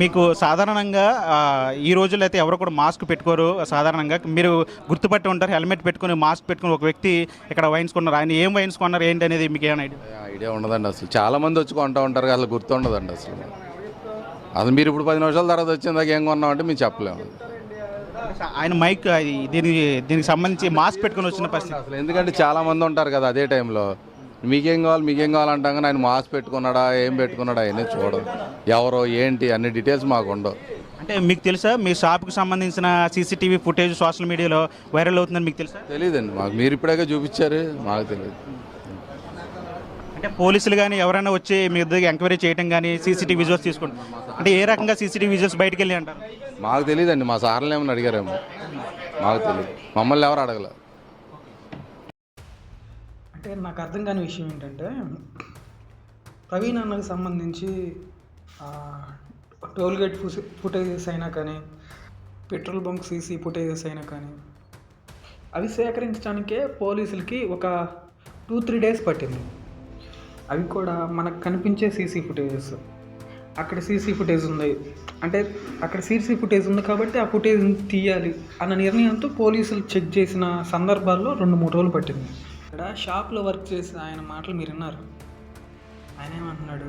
మీకు సాధారణంగా ఈ రోజుల్లో అయితే ఎవరు కూడా మాస్క్ పెట్టుకోరు. సాధారణంగా మీరు గుర్తుపట్టి ఉంటారు హెల్మెట్ పెట్టుకుని మాస్క్ పెట్టుకుని ఒక వ్యక్తి ఇక్కడ వైన్స్ కొన్నారు ఆయన ఏం వైన్స్ కొన్నారు ఏంటి అనేది మీకు ఏమైనా ఐడియా? ఐడియా ఉండదండి అసలు. చాలా మంది వచ్చి కొంటూ ఉంటారు అసలు గుర్తుండదండి అసలు. అసలు మీరు ఇప్పుడు పది నిమిషాల తర్వాత వచ్చిందాక ఏం కొన్నామంటే మేము చెప్పలేము. ఆయన మైక్ అది దీనికి దీనికి సంబంధించి మాస్క్ పెట్టుకుని వచ్చిన పరిస్థితి. అసలు ఎందుకంటే చాలా మంది ఉంటారు కదా అదే టైంలో. మీకేం కావాలి మీకేం కావాలంటాం కానీ ఆయన మాస్క్ పెట్టుకున్నాడా ఏం పెట్టుకున్నాడా అవన్నీ చూడదు ఎవరో ఏంటి అన్ని డీటెయిల్స్ మాకు ఉండవు. అంటే మీకు తెలుసా? మీ షాప్కి సంబంధించిన సీసీటీవీ ఫుటేజ్ సోషల్ మీడియాలో వైరల్ అవుతుందని మీకు తెలుసా? తెలియదండి మాకు మీరు ఇప్పుడే చూపించారు మాకు తెలియదు అంటే పోలీసులు కానీ ఎవరైనా వచ్చి మీ దగ్గర ఎంక్వైరీ చేయడం కానీ సీసీటీవీ విజువల్స్ తీసుకోండి. అంటే ఏ రకంగా సీసీటీవీ విజువల్స్ బయటకు వెళ్ళి అంటారు? మాకు తెలియదండి మా సార్లు ఏమని అడిగారేమో. మాకు తెలియదు మమ్మల్ని ఎవరు అడగలేదు. అంటే నాకు అర్థం కాని విషయం ఏంటంటే ప్రవీణ్ అన్నకు సంబంధించి టోల్గేట్ టోల్ ఫుటేజెస్ అయినా కానీ పెట్రోల్ బంక్ సీసీ ఫుటేజెస్ అయినా కానీ అవి సేకరించడానికే పోలీసులకి ఒక టూ త్రీ డేస్ పట్టింది. అవి కూడా మనకు కనిపించే సీసీ ఫుటేజెస్. అక్కడ సీసీ ఫుటేజ్ ఉంది. అంటే అక్కడ సీసీ ఫుటేజ్ ఉంది కాబట్టి ఆ ఫుటేజ్ తీయాలి అన్న నిర్ణయంతో పోలీసులు చెక్ చేసిన సందర్భాల్లో రెండు మూడు రోజులు పట్టింది. ఇక్కడ షాప్లో వర్క్ చేసిన ఆయన మాటలు మీరు విన్నారు. ఆయన ఏమంటున్నాడు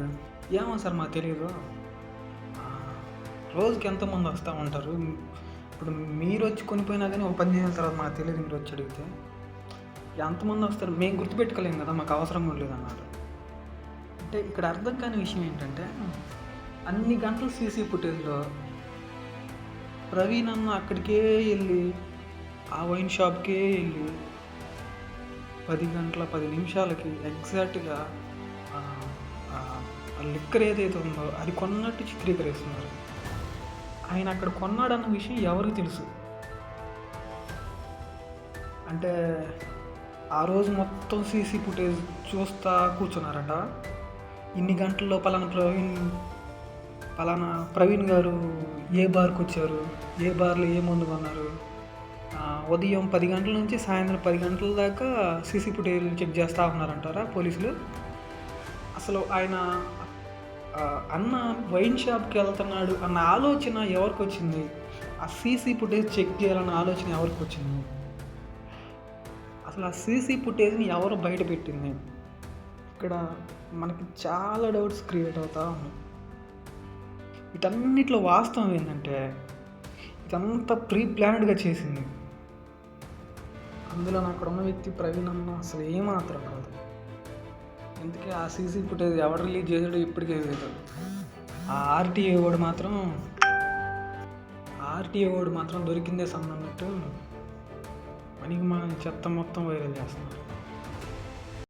ఏమో సార్ మాకు తెలియదు రోజుకి ఎంతమంది వస్తూ ఉంటారు? ఇప్పుడు మీరు వచ్చి కొనిపోయినా కానీ ఒక పది నిమిషాల తర్వాత మాకు తెలియదు మీరు వచ్చి అడిగితే. ఎంతమంది వస్తారు? మేము గుర్తుపెట్టుకోలేము కదా మాకు అవసరం కూడా లేదన్నారు. అంటే ఇక్కడ అర్థం కాని విషయం ఏంటంటే అన్ని గంటలు సీసీ ఫుటేజ్లో ప్రవీణ్ అన్న అక్కడికే వెళ్ళి ఆ వైన్ షాప్కే వెళ్ళి పది గంటల పది నిమిషాలకి ఎగ్జాక్ట్గా లిక్కర్ ఏదైతే ఉందో అది కొన్నట్టు చిత్రీకరిస్తున్నారు. ఆయన అక్కడ కొన్నాడన్న విషయం ఎవరికి తెలుసు? అంటే ఆ రోజు మొత్తం సీసీ ఫుటేజ్ చూస్తా కూర్చున్నారట. ఇన్ని గంటల్లో పలానా ప్రవీణ్ పలానా ప్రవీణ్ గారు ఏ బార్కి వచ్చారు ఏ బార్లో ఏ మందు కొన్నారు? ఉదయం పది గంటల నుంచి సాయంత్రం పది గంటల దాకా సీసీ ఫుటేజ్ చెక్ చేస్తూ ఉన్నారంటారా పోలీసులు? అసలు ఆయన అన్న వైన్ షాప్కి వెళ్తున్నాడు అన్న ఆలోచన ఎవరికి వచ్చింది ఆ సీసీ ఫుటేజ్ చెక్ చేయాలన్న ఆలోచన ఎవరికి వచ్చింది అసలు ఆ సీసీ ఫుటేజ్ని ఎవరు బయట పెట్టింది? ఇక్కడ మనకి చాలా డౌట్స్ క్రియేట్ అవుతా ఉన్నాయి. వీటన్నిటిలో వాస్తవం ఏంటంటే ఇదంతా ప్రీ ప్లాన్డ్గా చేసింది. అందులో అక్కడ ఉన్న వ్యక్తి ప్రవీణ్ అన్న అసలు ఏమాత్రం కాదు. ఎందుకే ఆ సీసీ ఫుటేజ్ ఎవరు రిలీజ్ చేసాడో ఇప్పటికే లేదు ఆ ఆర్టీఏ వాడు మాత్రం ఆర్టీఏ వాడు మాత్రం దొరికిందే సన్నట్టు మనకి మన చెత్త మొత్తం వైరల్ చేస్తున్నారు